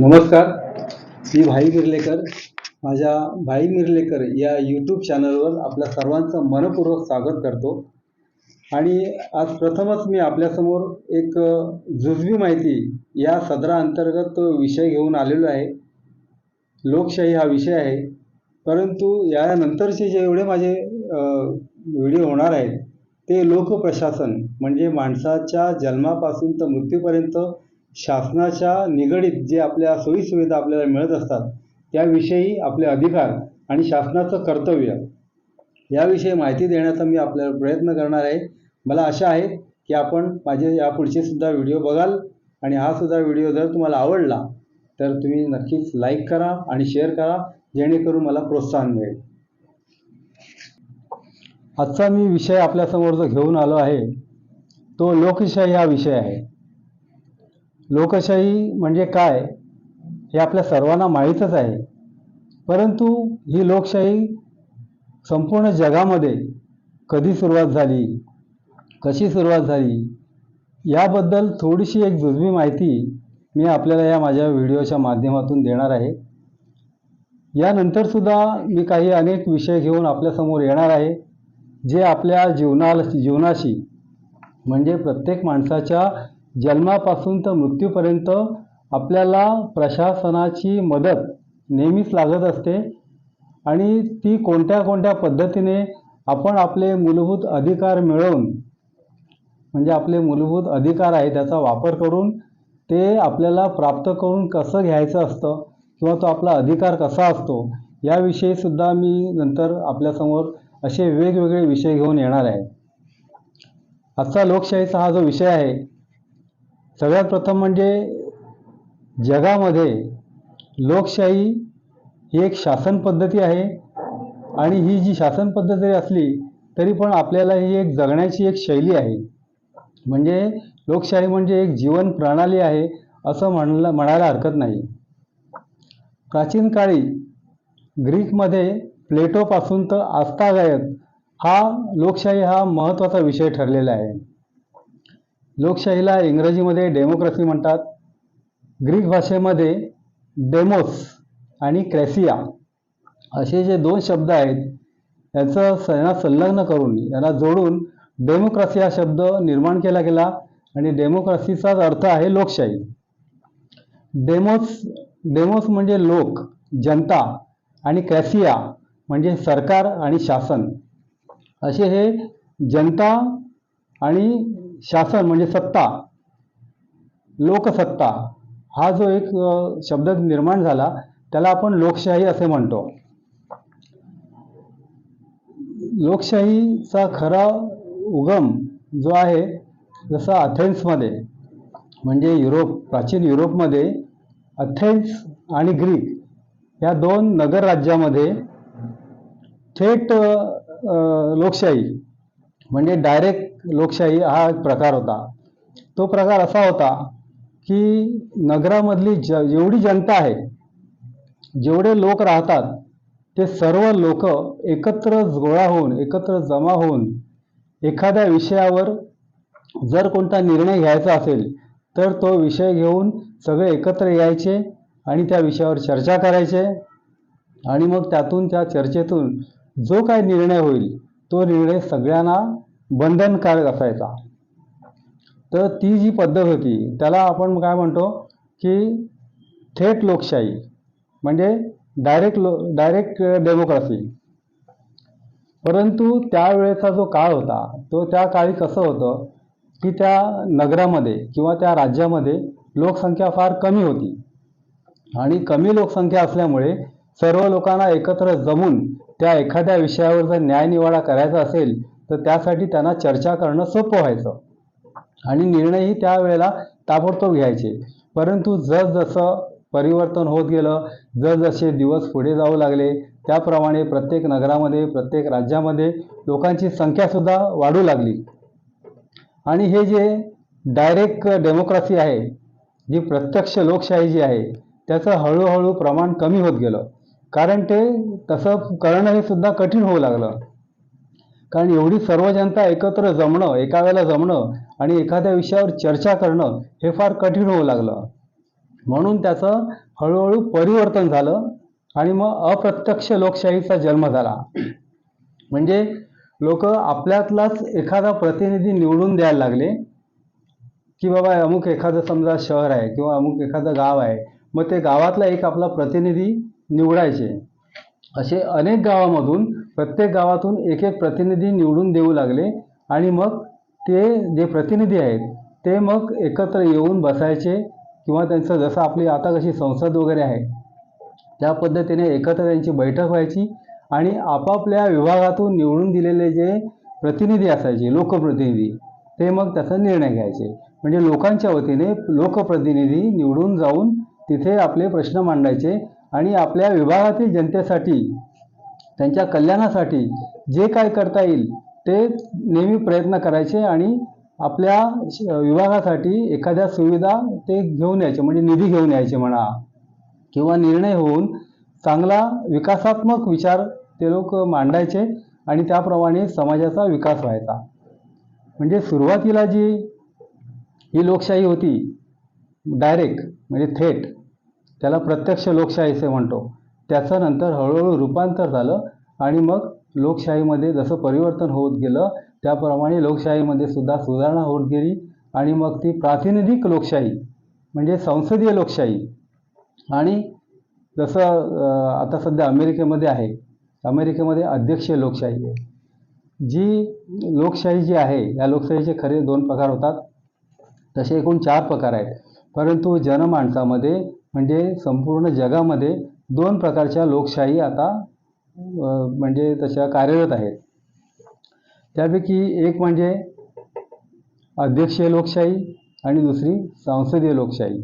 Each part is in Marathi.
नमस्कार. मी भाई मिर्लेकर. माझ्या भाई मिर्लेकर या यूट्यूब चॅनलवर आपल्या सर्वांचं मनपूर्वक स्वागत करतो. आणि आज प्रथमच मी आपल्यासमोर एक जुजबी माहिती या सदराअंतर्गत विषय घेऊन आलेलो आहे. लोकशाही हा विषय आहे. परंतु यानंतरचे जे एवढे माझे व्हिडिओ होणार आहेत ते लोकप्रशासन म्हणजे माणसाच्या जन्मापासून तर मृत्यूपर्यंत शासनाच्या निगडीत जे आपल्या सोयीसुविधा आपल्याला मिळत असतात त्याविषयी आपले अधिकार आणि शासनाचं कर्तव्य याविषयी माहिती देण्याचा मी आपल्याला प्रयत्न करणार आहे. मला आशा आहे की आपण माझे यापुढचे सुद्धा व्हिडिओ बघाल आणि हा सुद्धा व्हिडिओ जर तुम्हाला आवडला तर तुम्ही नक्कीच लाईक करा आणि शेअर करा जेणेकरून मला प्रोत्साहन मिळेल. आजचा मी विषय आपल्यासमोर जो घेऊन आलो आहे. तो लोकशाही हा विषय आहे. लोकशाही म्हणजे काय हे आपल्या सर्वांना माहीतच आहे. परंतु ही लोकशाही संपूर्ण जगामध्ये कधी सुरुवात झाली? कशी सुरुवात झाली? याबद्दल थोडीशी एक जुजबी माहिती मी आपल्याला या माझ्या व्हिडिओच्या माध्यमातून देणार आहे. यानंतरसुद्धा मी काही अनेक विषय घेऊन आपल्यासमोर येणार आहे जे आपल्या जीवनाला जीवनाशी म्हणजे प्रत्येक माणसाच्या जन्मापासून तर मृत्यूपर्यंत आपल्याला प्रशासनाची मदत नेहमीच लागत असते आणि ती कोणत्या कोणत्या पद्धतीने आपण आपले मूलभूत अधिकार मिळवून म्हणजे आपले मूलभूत अधिकार आहे त्याचा वापर करून ते आपल्याला प्राप्त करून कसं घ्यायचं असतं किंवा तो आपला अधिकार कसा असतो याविषयी सुद्धा मी नंतर आपल्यासमोर असे वेगवेगळे विषय घेऊन येणार आहे. आजचा लोकशाहीचा हा जो विषय आहे सगळ्यात प्रथम म्हणजे जगामध्ये लोकशाही ही एक शासन पद्धती आहे. आणि ही जी शासन पद्धत जरी असली तरी पण आपल्याला ही एक जगण्याची एक शैली आहे. म्हणजे लोकशाही म्हणजे एक जीवन प्रणाली आहे असं म्हणलं म्हणायला हरकत नाही. प्राचीन काळी ग्रीकमध्ये प्लेटोपासून तर आस्थागायत हा लोकशाही हा महत्त्वाचा विषय ठरलेला आहे. लोकशाहीला इंग्रजीमध्ये डेमोक्रेसी म्हणतात. ग्रीक भाषेमध्ये डेमोस आणि क्रॅसिया असे जे दोन शब्द आहेत याचं यांना संलग्न करून याला जोडून डेमोक्रेसी हा शब्द निर्माण केला गेला आणि डेमोक्रेसीचाच अर्थ आहे लोकशाही. डेमोस डेमोस म्हणजे लोक जनता आणि क्रॅसिया म्हणजे सरकार आणि शासन. असे हे जनता आणि शासन म्हणजे सत्ता लोकसत्ता हा जो एक शब्द निर्माण झाला त्याला आपण लोकशाही असे म्हणतो. लोकशाहीचा खरा उगम जो आहे जसा अथेन्समध्ये म्हणजे युरोप प्राचीन युरोपमध्ये अथेन्स आणि ग्रीक या दोन नगर राज्यामध्ये थेट लोकशाही म्हणजे डायरेक्ट लोकशाही हा एक प्रकार होता. तो प्रकार असा होता की नगरामधली ज जेवढी जनता आहे जेवढे लोक राहतात ते सर्व लोक एकत्र गोळा होऊन एकत्र जमा होऊन एखाद्या विषयावर जर कोणता निर्णय घ्यायचा असेल तर तो विषय घेऊन सगळे एकत्र यायचे आणि त्या विषयावर चर्चा करायचे आणि मग त्यातून त्या चर्चेतून जो काय निर्णय होईल तो निर्णय सगळ्यांना बंधनकारक असायचा. तर ती जी पद्धत होती त्याला आपण काय म्हणतो की थेट लोकशाही म्हणजे डायरेक्ट लो डायरेक्ट डेमोक्रेसी परंतु त्यावेळेचा जो काळ होता तो त्या काळी कसं होतं की त्या नगरामध्ये किंवा त्या राज्यामध्ये लोकसंख्या फार कमी होती. आणि कमी लोकसंख्या असल्यामुळे सर्व लोकांना एकत्र जमून त्या एखाद्या विषयावर जर न्यायनिवाडा करायचा असेल तर त्यासाठी त्यांना चर्चा करणं सोपं व्हायचं. आणि निर्णयही त्यावेळेला ताबडतोब घ्यायचे. परंतु जसजसं परिवर्तन होत गेलं जसजसे दिवस पुढे जाऊ लागले त्याप्रमाणे प्रत्येक नगरामध्ये प्रत्येक राज्यामध्ये लोकांची संख्यासुद्धा वाढू लागली. आणि हे जे डायरेक्ट डेमोक्रेसी आहे जी प्रत्यक्ष लोकशाही जी आहे त्याचं हळूहळू प्रमाण कमी होत गेलं. कारण ते तसं करणं हे सुद्धा कठीण होऊ लागलं. कारण एवढी सर्व जनता एकत्र जमणं एका वेळेला जमणं आणि एखाद्या विषयावर चर्चा करणं हे फार कठीण होऊ लागलं. म्हणून त्याचं हळूहळू परिवर्तन झालं आणि मग अप्रत्यक्ष लोकशाहीचा जन्म झाला. म्हणजे लोक आपल्यातलाच एखादा प्रतिनिधी निवडून द्यायला लागले की बाबा अमुक एखादं समजा शहर आहे किंवा अमुक एखादं गाव आहे मग ते गावातला एक आपला प्रतिनिधी निवडायचे. असे अनेक गावामधून प्रत्येक गावातून एक एक प्रतिनिधी निवडून देऊ लागले आणि मग ते जे प्रतिनिधी आहेत ते मग एकत्र येऊन बसायचे किंवा त्यांचं जसं आपली आता कशी संसद वगैरे आहे त्या पद्धतीने एकत्र त्यांची बैठक व्हायची आणि आपापल्या विभागातून निवडून दिलेले जे प्रतिनिधी असायचे लोकप्रतिनिधी ते मग त्याचा निर्णय घ्यायचे. म्हणजे लोकांच्या वतीने लोकप्रतिनिधी निवडून जाऊन तिथे आपले प्रश्न मांडायचे आणि आपल्या विभागातील जनतेसाठी त्यांच्या कल्याणासाठी जे काय करता येईल ते नेहमी प्रयत्न करायचे आणि आपल्या श- विभागासाठी एखाद्या सुविधा ते घेऊन यायचे म्हणजे निधी घेऊन यायचे म्हणा किंवा निर्णय होऊन चांगला विकासात्मक विचार ते लोक मांडायचे आणि त्याप्रमाणे समाजाचा विकास व्हायचा. म्हणजे सुरुवातीला जी ही लोकशाही होती डायरेक्ट म्हणजे थेट त्याला प्रत्यक्ष लोकशाही असे म्हणतो. त्याचं नंतर हळूहळू रूपांतर झालं आणि मग लोकशाहीमध्ये जसं परिवर्तन होत गेलं त्याप्रमाणे लोकशाहीमध्ये सुद्धा सुधारणा होत गेली आणि मग ती प्रातिनिधिक लोकशाही म्हणजे संसदीय लोकशाही. आणि जसं आता सध्या अमेरिकेमध्ये आहे अमेरिकेमध्ये अध्यक्षीय लोकशाही आहे. जी लोकशाही जी आहे या लोकशाहीचे खरे दोन प्रकार होतात. तसे एकूण चार प्रकार आहेत. परंतु जनमानसामध्ये म्हणजे संपूर्ण जगामध्ये दोन प्रकारच्या लोकशाही आता म्हणजे तशा कार्यरत आहेत. त्यापैकी एक म्हणजे अध्यक्षीय लोकशाही आणि दुसरी संसदीय लोकशाही.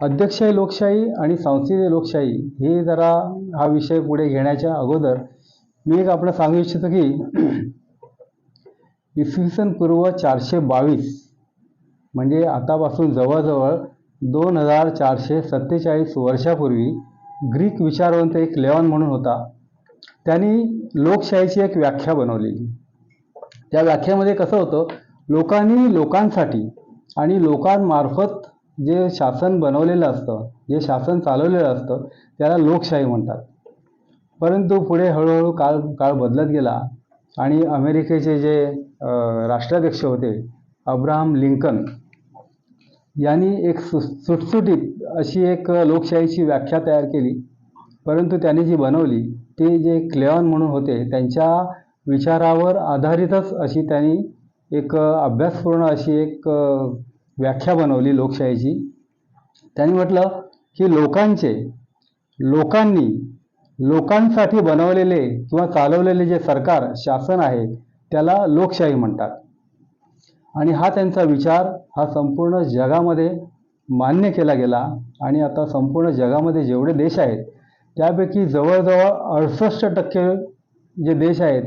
अध्यक्षीय लोकशाही आणि संसदीय लोकशाही हे जरा हा विषय पुढे घेण्याच्या अगोदर मी एक आपलं सांगू इच्छितो की इसवी सन पूर्व चारशे बावीस म्हणजे आतापासून जवळजवळ दोन हजार चारशे सत्तेचाळीस वर्षापूर्वी ग्रीक विचारवंत एक लेवान म्हणून होता. त्यांनी लोकशाहीची एक व्याख्या बनवलेली. त्या व्याख्यामध्ये कसं होतं लोकांनी लोकांसाठी आणि लोकांमार्फत जे शासन बनवलेलं असतं जे शासन चालवलेलं असतं त्याला लोकशाही म्हणतात. परंतु पुढे हळूहळू काळ काळ बदलत गेला आणि अमेरिकेचे जे राष्ट्राध्यक्ष होते अब्राहम लिंकन यांनी एक सु सुटसुटीत अशी एक लोकशाहीची व्याख्या तयार केली. परंतु त्यांनी जी बनवली ते जे क्लेऑन म्हणून होते त्यांच्या विचारावर आधारितच अशी त्यांनी एक अभ्यासपूर्ण अशी एक व्याख्या बनवली लोकशाहीची. त्यांनी म्हटलं की लोकांचे लोकांनी लोकांसाठी बनवलेले किंवा चालवलेले जे सरकार शासन आहे त्याला लोकशाही म्हणतात. आणि हा त्यांचा विचार हा संपूर्ण जगामध्ये मान्य केला गेला. आणि आता संपूर्ण जगामध्ये जेवढे देश आहेत त्यापैकी जवळजवळ अडुसष्ट टक्के जे देश आहेत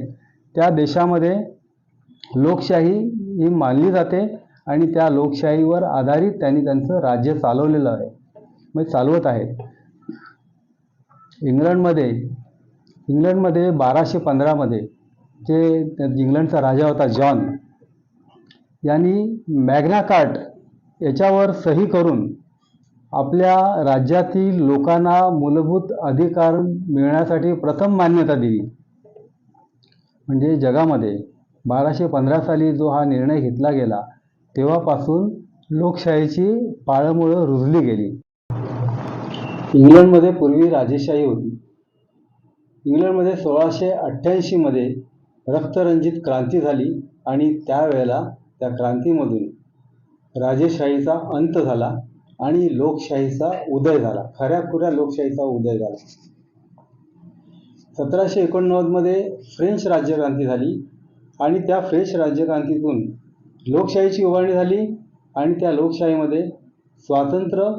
त्या देशामध्ये लोकशाही ही मानली जाते आणि त्या लोकशाहीवर आधारित त्यांनी त्यांचं राज्य चालवलेलं आहे. म्हणजे चालवत आहेत. इंग्लंडमध्ये इंग्लंडमध्ये बाराशे पंधरामध्ये जे इंग्लंडचा राजा होता जॉन यांनी मॅग्ना कार्ट याच्यावर सही करून आपल्या राज्यातील लोकांना मूलभूत अधिकार मिळण्यासाठी प्रथम मान्यता दिली. म्हणजे जगामध्ये बाराशे पंधरा साली जो हा निर्णय घेतला गेला तेव्हापासून लोकशाहीची पाळंमुळं रुजली गेली. इंग्लंडमध्ये पूर्वी राजेशाही होती. इंग्लंडमध्ये सोळाशे अठ्ठ्याऐंशीमध्ये रक्तरंजित क्रांती झाली आणि त्यावेळेला त्या क्रांतीमधून राजेशाहीचा अंत झाला आणि लोकशाहीचा उदय झाला. खऱ्या खुऱ्या लोकशाहीचा उदय झाला. सतराशे एकोणनव्वदमध्ये फ्रेंच राज्यक्रांती झाली आणि त्या फ्रेंच राज्यक्रांतीतून लोकशाहीची उभारणी झाली आणि त्या लोकशाहीमध्ये स्वातंत्र्य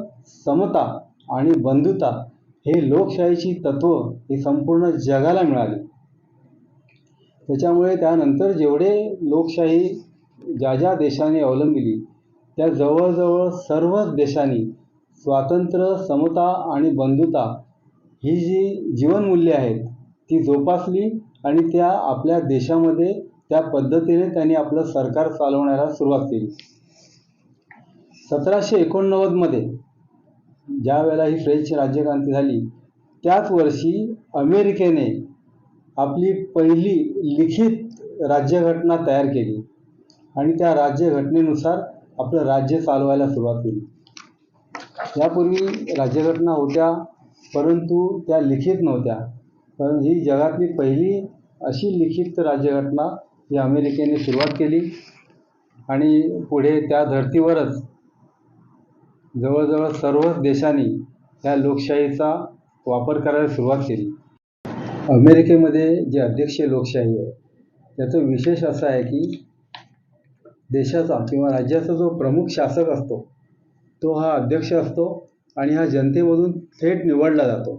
समता आणि बंधुता हे लोकशाहीची तत्व ही संपूर्ण जगाला मिळाली. त्याच्यामुळे त्यानंतर जेवढे लोकशाही ज्या ज्या देशाने अवलंबिली त्या जवळजवळ सर्वच देशांनी स्वातंत्र्य समता आणि बंधुता ही जी जीवनमूल्ये आहेत ती जोपासली आणि त्या आपल्या देशामध्ये त्या पद्धतीने त्यांनी आपलं सरकार चालवण्याला सुरुवात केली. सतराशे एकोणनव्वदमध्ये ज्या वेळेला ही फ्रेंच राज्यक्रांती झाली त्याच वर्षी अमेरिकेने आपली पहिली लिखित राज्यघटना तयार केली. आणि त्या राज्यघटनेनुसार आपलं राज्य चालवायला सुरुवात केली. यापूर्वी राज्यघटना होत्या परंतु त्या लिखित नव्हत्या. कारण ही जगातली पहिली अशी लिखित राज्यघटना ही अमेरिकेने सुरुवात केली आणि पुढे त्या धर्तीवरच जवळजवळ सर्वच देशांनी ह्या लोकशाहीचा वापर करायला सुरुवात केली. अमेरिकेमध्ये जे अध्यक्षीय लोकशाही आहे त्याचं विशेष असं आहे की देशाचा किंवा राज्याचा जो प्रमुख शासक असतो तो हा अध्यक्ष असतो आणि हा जनतेमधून थेट निवडला जातो.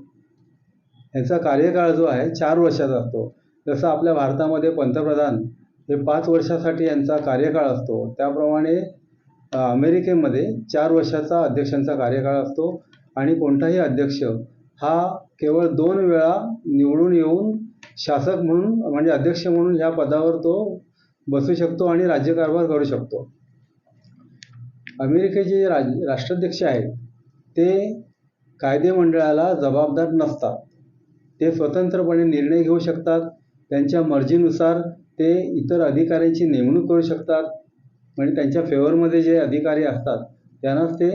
ह्याचा कार्यकाळ जो आहे चार वर्षाचा असतो. जसं आपल्या भारतामध्ये पंतप्रधान हे पाच वर्षासाठी यांचा कार्यकाळ असतो त्याप्रमाणे अमेरिकेमध्ये चार वर्षाचा अध्यक्षांचा कार्यकाळ असतो आणि कोणताही अध्यक्ष हा केवळ दोन वेळा निवडून येऊन शासक म्हणून म्हणजे अध्यक्ष म्हणून ह्या पदावर तो बसू शकतो आणि राज्यकारभार करू शकतो. अमेरिकेचे जे राज राष्ट्राध्यक्ष आहेत ते कायदेमंडळाला जबाबदार नसतात. ते स्वतंत्रपणे निर्णय घेऊ शकतात. त्यांच्या मर्जीनुसार ते इतर अधिकाऱ्यांची नेमणूक करू शकतात. म्हणजे त्यांच्या फेवरमध्ये जे अधिकारी असतात त्यांनाच ते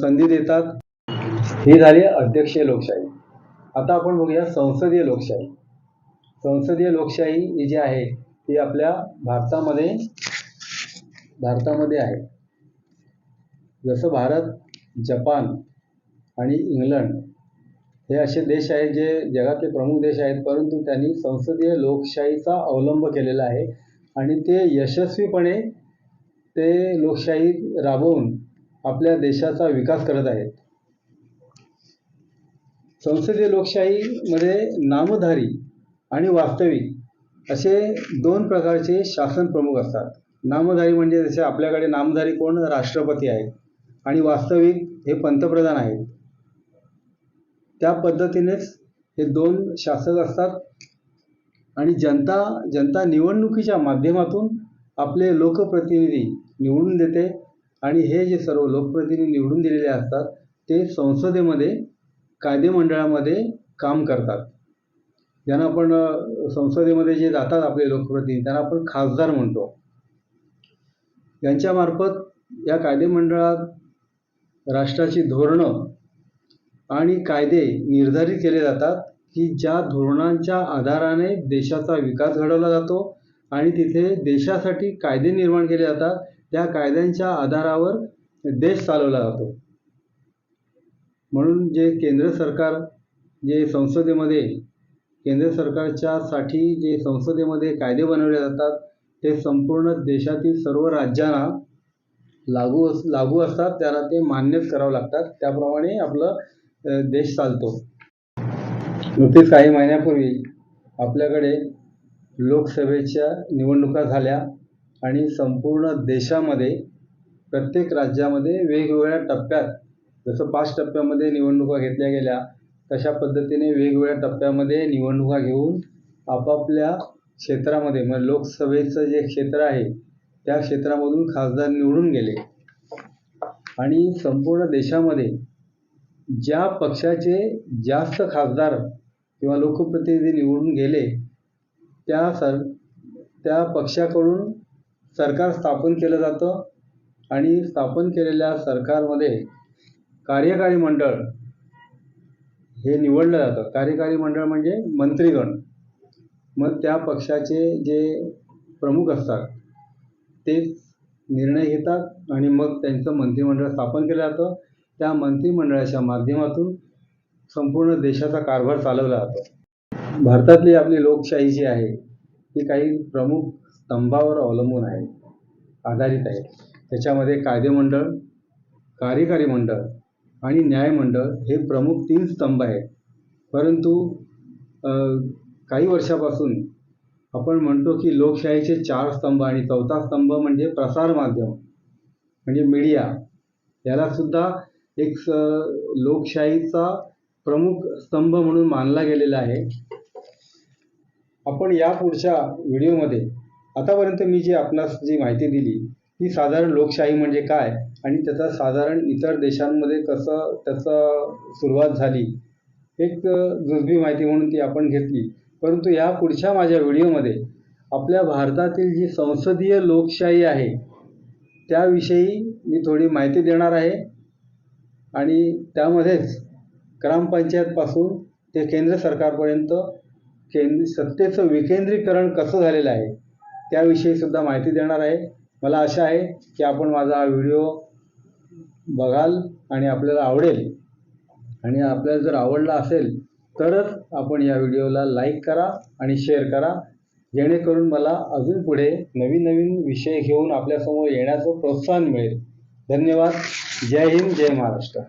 संधी देतात. ही झाली अध्यक्षीय लोकशाही. आता आपण बघूया संसदीय लोकशाही. संसदीय लोकशाही ही जी आहे ती आपल्या भारतामध्ये भारतामध्ये आहे. जसं भारत जपान आणि इंग्लंड हे असे देश आहेत जे जगातले प्रमुख देश आहेत परंतु त्यांनी संसदीय लोकशाहीचा अवलंब केलेला आहे आणि ते यशस्वीपणे ते लोकशाही राबवून आपल्या देशाचा विकास करत आहेत. संसदीय लोकशाहीमध्ये नामधारी आणि वास्तविक असे दोन प्रकारचे शासन प्रमुख असतात. नामधारी म्हणजे जसे आपल्याकडे नामधारी कोण? राष्ट्रपती आहेत. आणि वास्तविक हे पंतप्रधान आहेत. त्या पद्धतीनेच हे दोन शासक असतात. आणि जनता जनता निवडणुकीच्या माध्यमातून आपले लोकप्रतिनिधी निवडून देते. आणि हे जे सर्व लोकप्रतिनिधी निवडून दिलेले असतात ते संसदेमध्ये कायदेमंडळामध्ये काम करतात. ज्यांना आपण संसदेमध्ये जे जातात आपले लोकप्रतिनिधी त्यांना आपण खासदार म्हणतो. यांच्यामार्फत या कायदेमंडळात राष्ट्राची धोरणं आणि कायदे निर्धारित केले जातात की ज्या धोरणांच्या आधाराने देशाचा विकास घडवला जातो आणि तिथे देशासाठी कायदे निर्माण केले जातात त्या कायद्यांच्या आधारावर देश चालवला जातो. म्हणून जे केंद्र सरकार जे संसदेमध्ये केंद्र सरकारच्या साठी जे संसदेमध्ये कायदे बनवले जातात ते संपूर्ण देशातील सर्व राज्यांना लागू अस लागू असतात. त्याला ते मान्यच करावं लागतात. त्याप्रमाणे आपलं देश चालतो. नुकतीच काही महिन्यापूर्वी आपल्याकडे लोकसभेच्या निवडणुका झाल्या आणि संपूर्ण देशामध्ये प्रत्येक राज्यामध्ये वेगवेगळ्या टप्प्यात जसं पाच टप्प्यामध्ये निवडणुका घेतल्या गेल्या तशा पद्धतीने वेगवेगळ्या टप्प्यामध्ये निवडणुका घेऊन आपापल्या क्षेत्रामध्ये मग लोकसभेचं जे क्षेत्र आहे त्या क्षेत्रामधून खासदार निवडून गेले. आणि संपूर्ण देशामध्ये ज्या पक्षाचे जास्त खासदार किंवा लोकप्रतिनिधी निवडून गेले त्या सर त्या पक्षाकडून सरकार स्थापन केलं जातं. आणि स्थापन केलेल्या सरकारमध्ये कार्यकारी मंडळ हे निवडलं जातं. कार्यकारी मंडळ म्हणजे मंत्रीगण. मग त्या पक्षाचे जे प्रमुख असतात तेच निर्णय घेतात आणि मग त्यांचं मंत्रिमंडळ स्थापन केलं जातं. त्या मंत्रिमंडळाच्या माध्यमातून संपूर्ण देशाचा कारभार चालवला जातो. भारतातली आपली लोकशाही जी आहे ती काही प्रमुख स्तंभावर अवलंबून आहे आधारित आहे. त्याच्यामध्ये कायदेमंडळ कार्यकारी मंडळ आणि न्यायमंडळ हे प्रमुख तीन स्तंभ आहेत. परंतु काही वर्षापासून आपण म्हणतो की लोकशाहीचे चार स्तंभ आणि चौथा स्तंभ म्हणजे प्रसार माध्यम म्हणजे मीडिया. यालासुद्धा एक स लोकशाहीचा प्रमुख स्तंभ म्हणून मानला गेलेला आहे. आपण या पुढच्या व्हिडिओमध्ये आतापर्यंत मी जी आपणास जी माहिती दिली की साधारण लोकशाही म्हणजे काय? आणि त्याचा साधारण इतर देशांमध्ये कसं त्याचं सुरुवात झाली? एक जुजबी माहिती म्हणून ती आपण घेतली. परंतु या पुढच्या माझ्या व्हिडिओमध्ये आपल्या भारतातील जी संसदीय लोकशाही आहे त्याविषयी मी थोडी माहिती देणार आहे. आणि त्यामध्येच ग्रामपंचायतपासून ते केंद्र सरकारपर्यंत केंद्र सत्तेचं विकेंद्रीकरण कसं झालेलं आहे त्याविषयीसुद्धा माहिती देणार आहे. मला आशा आहे की आपण माझा हा व्हिडिओ बघाल आणि आपल्याला आवडेल. आणि आपल्याला जर आवडला असेल तरच आपण या व्हिडिओला लाईक करा आणि शेअर करा. जेणेकरून मला अजून पुढे नवीन नवीन विषय घेऊन आपल्यासमोर येण्याचं प्रोत्साहन मिळेल. धन्यवाद. जय हिंद जय महाराष्ट्र.